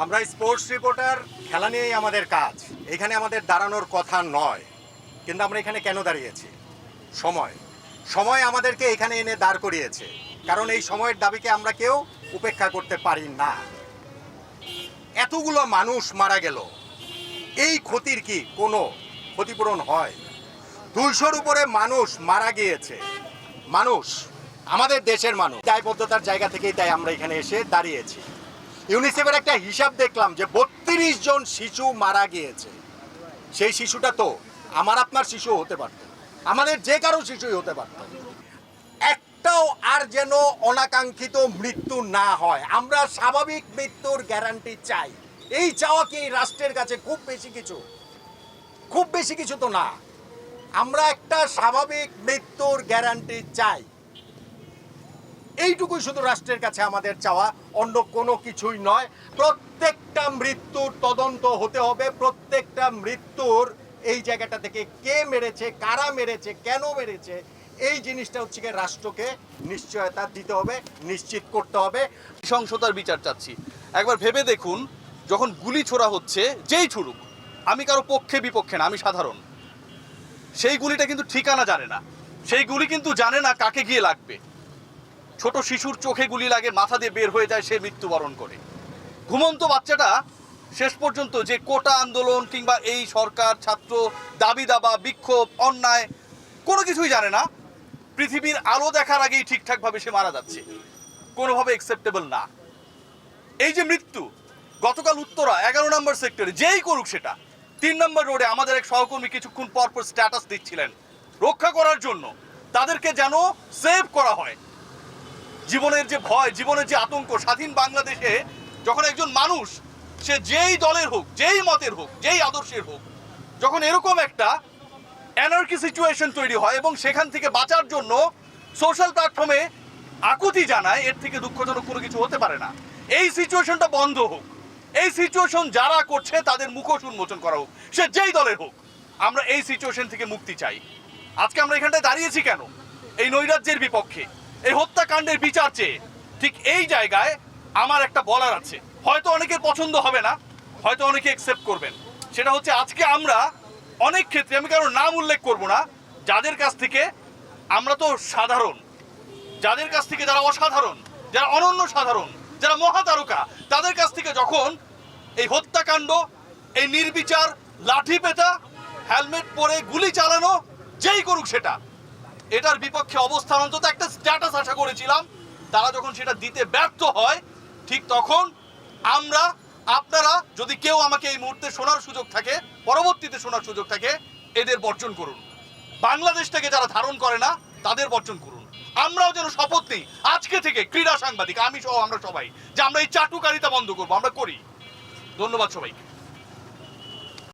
আমরা sports reporter, খেলা নিয়েই আমাদের কাজ। এখানে আমাদের দাঁড়ানোর কথা নয়। কিন্তু আমরা এখানে কেন দাঁড়িয়েছি? সময়। সময় আমাদেরকে এখানে এনে দাঁড় করিয়েছে। কারণ এই সময়ের দাবিকে আমরা কেউ উপেক্ষা করতে পারি না। এতগুলো মানুষ মারা গেল। এই ক্ষতির কি কোনো ক্ষতিপূরণ হয়? দুইশোর উপরে মানুষ মারা গিয়েছে। মানুষ, আমাদের দেশের মানুষ। দায়বদ্ধতার জায়গা থেকেই তাই আমরা এখানে এসে দাঁড়িয়েছি। ইউনিসেফের একটা হিসাব দেখলাম যে বত্রিশ জন শিশু মারা গিয়েছে। সেই শিশুটা তো আমার আপনার শিশু হতে পারত। আমাদের যে কারও শিশুই হতে পারত। একটাও আর যেন অনাকাঙ্ক্ষিত মৃত্যু না হয়। আমরা স্বাভাবিক মৃত্যুর গ্যারান্টি চাই। এই চাওয়া কি রাষ্ট্রের কাছে খুব বেশি কিছু? খুব বেশি কিছু তো না। আমরা একটা স্বাভাবিক মৃত্যুর গ্যারান্টি চাই। এইটুকুই শুধু রাষ্ট্রের কাছে আমাদের চাওয়া, অন্য কোনো কিছুই নয়। প্রত্যেকটা মৃত্যুর তদন্ত হতে হবে, প্রত্যেকটা মৃত্যুর এই জায়গাটা থেকে কে মেরেছে, কারা মেরেছে, কেন মেরেছে, এই জিনিসটা হচ্ছে গিয়ে রাষ্ট্রকে নিশ্চয়তা দিতে হবে, নিশ্চিত করতে হবে। নৃশংসতার বিচার চাচ্ছি। একবার ভেবে দেখুন, যখন গুলি ছোড়া হচ্ছে, যেই ছুড়ুক, আমি কারও পক্ষে বিপক্ষে না, আমি সাধারণ। সেই গুলিটা কিন্তু ঠিকানা জানে না। সেই গুলি কিন্তু জানে না কাকে গিয়ে লাগবে। ছোট শিশুর চোখে গুলি লাগে, মাথা দিয়ে বের হয়ে যায় সে মৃত্যুবরণ করে। ঘুমন্ত বাচ্চাটা শেষ পর্যন্ত যে কোটা আন্দোলন কিংবা এই সরকার, ছাত্র, দাবি দাবা, বিক্ষোভ, অন্যায়, কোনো কিছুই জানে না। পৃথিবীর আলো দেখার আগেই ঠিকঠাকভাবে সে মারা যাচ্ছে। কোনোভাবে একসেপ্টেবল না। এই যে মৃত্যু, গতকাল উত্তরা, এগারো নম্বর সেক্টরে, যেই করুক সেটা। তিন নম্বর রোডে আমাদের এক সহকর্মী কিছুক্ষণ পর পর স্ট্যাটাস দিচ্ছিলেন। রক্ষা করার জন্য তাদেরকে যেন সেভ করা হয়। জীবনের যে ভয়, জীবনের যে আতঙ্ক, স্বাধীন বাংলাদেশে যখন একজন মানুষ, সে যেই দলের হোক, যেই মতের হোক, যেই আদর্শের হোক, যখন এরকম একটা অ্যানার্কি সিচুয়েশন তৈরি হয় এবং সেখান থেকে বাঁচার জন্য সোশ্যাল প্ল্যাটফর্মে আকুতি জানায়, এর থেকে দুঃখজনক কোনো কিছু হতে পারে না। এই সিচুয়েশনটা বন্ধ হোক। এই সিচুয়েশন যারা করছে, তাদের মুখোশ উন্মোচন করা হোক। সে যেই দলের হোক, আমরা এই সিচুয়েশন থেকে মুক্তি চাই। আজকে আমরা এখানটায় দাঁড়িয়েছি কেন? এই নৈরাজ্যের বিপক্ষে। এই হত্যাকাণ্ডের বিচার চেয়ে। ঠিক এই জায়গায় আমার একটা বলার আছে। হয়তো অনেকের পছন্দ হবে না, হয়তো অনেকে অ্যাকসেপ্ট করবেন। সেটা হচ্ছে আজকে আমরা অনেক ক্ষেত্রে, আমি কারও নাম উল্লেখ করব না, যাদের কাছ থেকে আমরা তো সাধারণ, যাদের কাছ থেকে যারা অসাধারণ, যারা অনন্য সাধারণ, যারা মহাতারকা, তাদের কাছ থেকে যখন এই হত্যাকাণ্ড, এই নির্বিচার, লাঠি পেটা, হেলমেট পরে গুলি চালানো, যেই করুক সেটা এটার বিপক্ষে অবস্থান অন্তত একটা স্ট্যাটাস আশা করেছিলাম। তারা যখন সেটা দিতে ব্যর্থ হয়, ঠিক তখন আমরা, আপনারা যদি কেউ আমাকে এই মুহূর্তে শোনার সুযোগ থাকে, পরবর্তীতে শোনার সুযোগ থাকে, এদের বর্জন করুন। বাংলাদেশটাকে যারা ধারণ করে না, তাদের বর্জন করুন। আমরাও যেন শপথ নিই। আজকে থেকে ক্রীড়া সাংবাদিক, আমি সহ আমরা সবাই, যে আমরা এই চাটুকারিতা বন্ধ করব, আমরা করি। ধন্যবাদ সবাইকে।